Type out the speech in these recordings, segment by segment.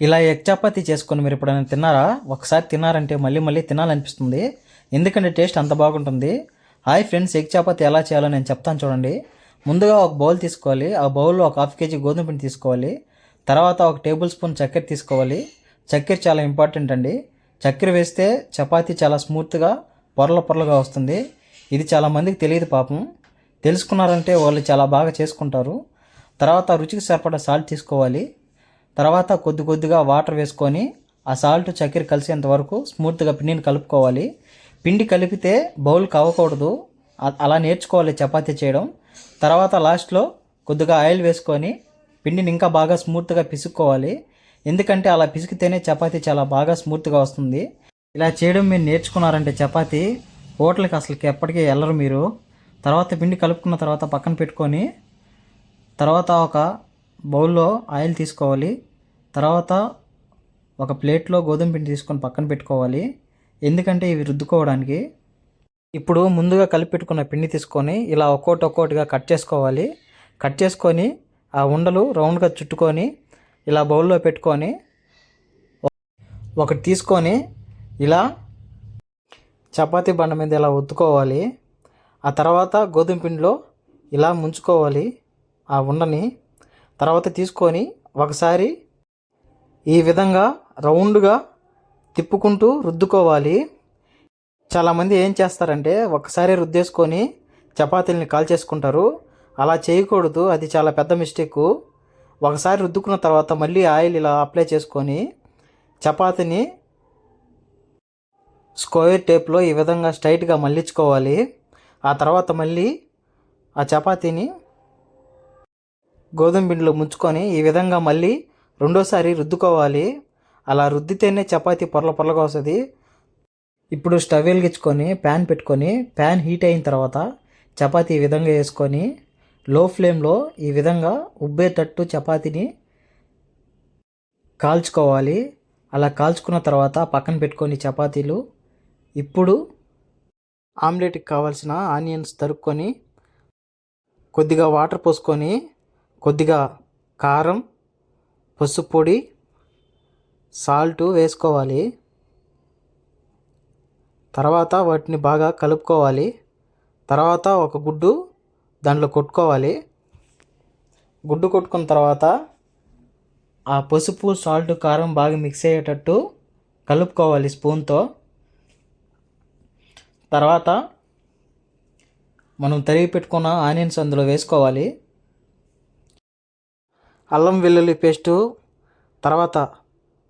ఇలా ఎగ్ చపాతి చేసుకొని మీరు ఎప్పుడైనా తిన్నారా? ఒకసారి తిన్నారంటే మళ్ళీ మళ్ళీ తినాలనిపిస్తుంది. ఎందుకంటే టేస్ట్ అంత బాగుంటుంది. హాయ్ ఫ్రెండ్స్ ఎగ్ చపాతి ఎలా చేయాలో నేను చెప్తాను చూడండి. ముందుగా ఒక బౌల్ తీసుకోవాలి. ఆ బౌల్లో ఒక హాఫ్ కేజీ గోధుమ పిండి తీసుకోవాలి. తర్వాత ఒక టేబుల్ స్పూన్ చక్కెర తీసుకోవాలి. చక్కెర చాలా ఇంపార్టెంట్ అండి. చక్కెర వేస్తే చపాతీ చాలా స్మూత్గా పొరల పొరలుగా వస్తుంది. ఇది చాలా మందికి తెలియదు పాపం. తెలుసుకున్నారంటే వాళ్ళు చాలా బాగా చేసుకుంటారు. తర్వాత రుచికి సరిపడా సాల్ట్ తీసుకోవాలి. తర్వాత కొద్ది కొద్దిగా వాటర్ వేసుకొని ఆ సాల్ట్ చక్కెర కలిసేంత వరకు స్మూత్గా పిండిని కలుపుకోవాలి. పిండి కలిపితే బౌల్ కవ్వకూడదు అ- అలా నేర్చుకోవాలి చపాతీ చేయడం. తర్వాత లాస్ట్లో కొద్దిగా ఆయిల్ వేసుకొని పిండిని ఇంకా బాగా స్మూత్గా పిసుక్కోవాలి. ఎందుకంటే అలా పిసికితేనే చపాతీ చాలా బాగా స్మూత్గా వస్తుంది. ఇలా చేయడం మీరు నేర్చుకున్నారంటే చపాతీ హోటల్కి అసలుకి ఎప్పటికీ వెళ్ళరు మీరు. తర్వాత పిండి కలుపుకున్న తర్వాత పక్కన పెట్టుకొని తర్వాత ఒక బౌల్లో ఆయిల్ తీసుకోవాలి. తర్వాత ఒక ప్లేట్లో గోధుమ పిండి తీసుకొని పక్కన పెట్టుకోవాలి. ఎందుకంటే ఇవి రుద్దుకోవడానికి. ఇప్పుడు ముందుగా కలిపి పెట్టుకున్న పిండి తీసుకొని ఇలా ఒక్కోటి ఒక్కోటిగా కట్ చేసుకోవాలి. కట్ చేసుకొని ఆ ఉండలు రౌండ్గా చుట్టుకొని ఇలా బౌల్లో పెట్టుకొని ఒకటి తీసుకొని ఇలా చపాతీ బండ మీద ఇలా ఒత్తుకోవాలి. ఆ తర్వాత గోధుమ పిండిలో ఇలా ముంచుకోవాలి. ఆ ఉండని తర్వాత తీసుకొని ఒకసారి ఈ విధంగా రౌండ్గా తిప్పుకుంటూ రుద్దుకోవాలి. చాలామంది ఏం చేస్తారంటే ఒకసారి రుద్దేసుకొని చపాతీలని కాల్చేసుకుంటారు. అలా చేయకూడదు అది చాలా పెద్ద మిస్టేక్. ఒకసారి రుద్దుకున్న తర్వాత మళ్ళీ ఆయిల్ ఇలా అప్లై చేసుకొని చపాతీని స్క్వేర్ టేప్లో ఈ విధంగా స్ట్రైట్గా మళ్ళించుకోవాలి. ఆ తర్వాత మళ్ళీ ఆ చపాతీని గోధుమ పిండిలో ముంచుకొని ఈ విధంగా మళ్ళీ రెండోసారి రుద్దుకోవాలి. అలా రుద్దితేనే చపాతీ పొరల పొరలుగా వస్తుంది. ఇప్పుడు స్టవ్ వెలిగించుకొని ప్యాన్ పెట్టుకొని ప్యాన్ హీట్ అయిన తర్వాత చపాతీ ఈ విధంగా వేసుకొని లో ఫ్లేమ్లో ఈ విధంగా ఉబ్బేటట్టు చపాతీని కాల్చుకోవాలి. అలా కాల్చుకున్న తర్వాత పక్కన పెట్టుకొని చపాతీలు ఇప్పుడు ఆమ్లెట్కి కావాల్సిన ఆనియన్స్ తరుక్కొని కొద్దిగా వాటర్ పోసుకొని కొద్దిగా కారం పసుపు పొడి సాల్ట్ వేసుకోవాలి. తర్వాత వాటిని బాగా కలుపుకోవాలి. తర్వాత ఒక గుడ్డు దాంట్లో కొట్టుకోవాలి. గుడ్డు కొట్టుకున్న తర్వాత ఆ పసుపు సాల్ట్ కారం బాగా మిక్స్ అయ్యేటట్టు కలుపుకోవాలి స్పూన్తో. తర్వాత మనం తరిగి పెట్టుకున్న ఆనియన్స్ అందులో వేసుకోవాలి. అల్లం వెల్లుల్లి పేస్టు తర్వాత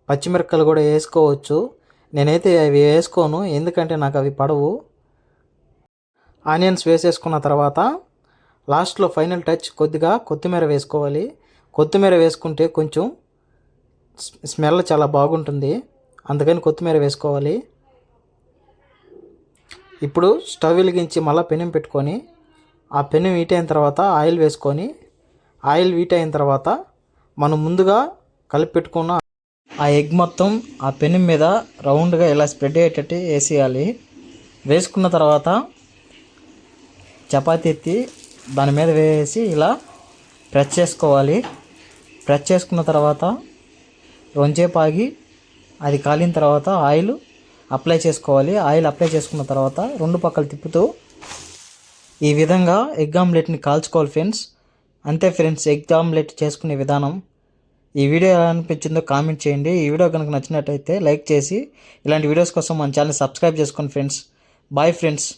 పచ్చిమిరపకాయలు కూడా వేసుకోవచ్చు. నేనైతే అవి వేసుకోను ఎందుకంటే నాకు అవి పడవు. ఆనియన్స్ వేసేసుకున్న తర్వాత లాస్ట్లో ఫైనల్ టచ్ కొద్దిగా కొత్తిమీర వేసుకోవాలి. కొత్తిమీర వేసుకుంటే కొంచెం స్మెల్ చాలా బాగుంటుంది. అందుకని కొత్తిమీర వేసుకోవాలి. ఇప్పుడు స్టవ్ వెలిగించి మళ్ళీ పెనం పెట్టుకొని ఆ పెనం హీట్ అయిన తర్వాత ఆయిల్ వేసుకొని ఆయిల్ హీట్ అయిన తర్వాత మనం ముందుగా కలిపెట్టుకున్న ఆ ఎగ్ మొత్తం ఆ పెను మీద రౌండ్గా ఇలా స్ప్రెడ్ అయ్యేటట్టు వేసేయాలి. వేసుకున్న తర్వాత చపాతీ ఎత్తి దాని మీద వేసి ఇలా ప్రెస్ చేసుకోవాలి. ప్రెస్ చేసుకున్న తర్వాత రొంచేపు ఆగి అది కాలిన తర్వాత ఆయిల్ అప్లై చేసుకోవాలి. ఆయిల్ అప్లై చేసుకున్న తర్వాత రెండు పక్కలు తిప్పుతూ ఈ విధంగా ఎగ్ ఆమ్లెట్ని కాల్చుకోవాలి ఫ్రెండ్స్. అంతే ఫ్రెండ్స్ ఎగ్ ఆమ్లెట్ చేసుకునే విధానం. ఈ వీడియో ఎలా అనిపించిందో కామెంట్ చేయండి. ఈ వీడియో కనుక నచ్చినట్టయితే లైక్ చేసి ఇలాంటి వీడియోస్ కోసం మన ఛానల్ సబ్స్క్రైబ్ చేసుకోండి ఫ్రెండ్స్. Bye friends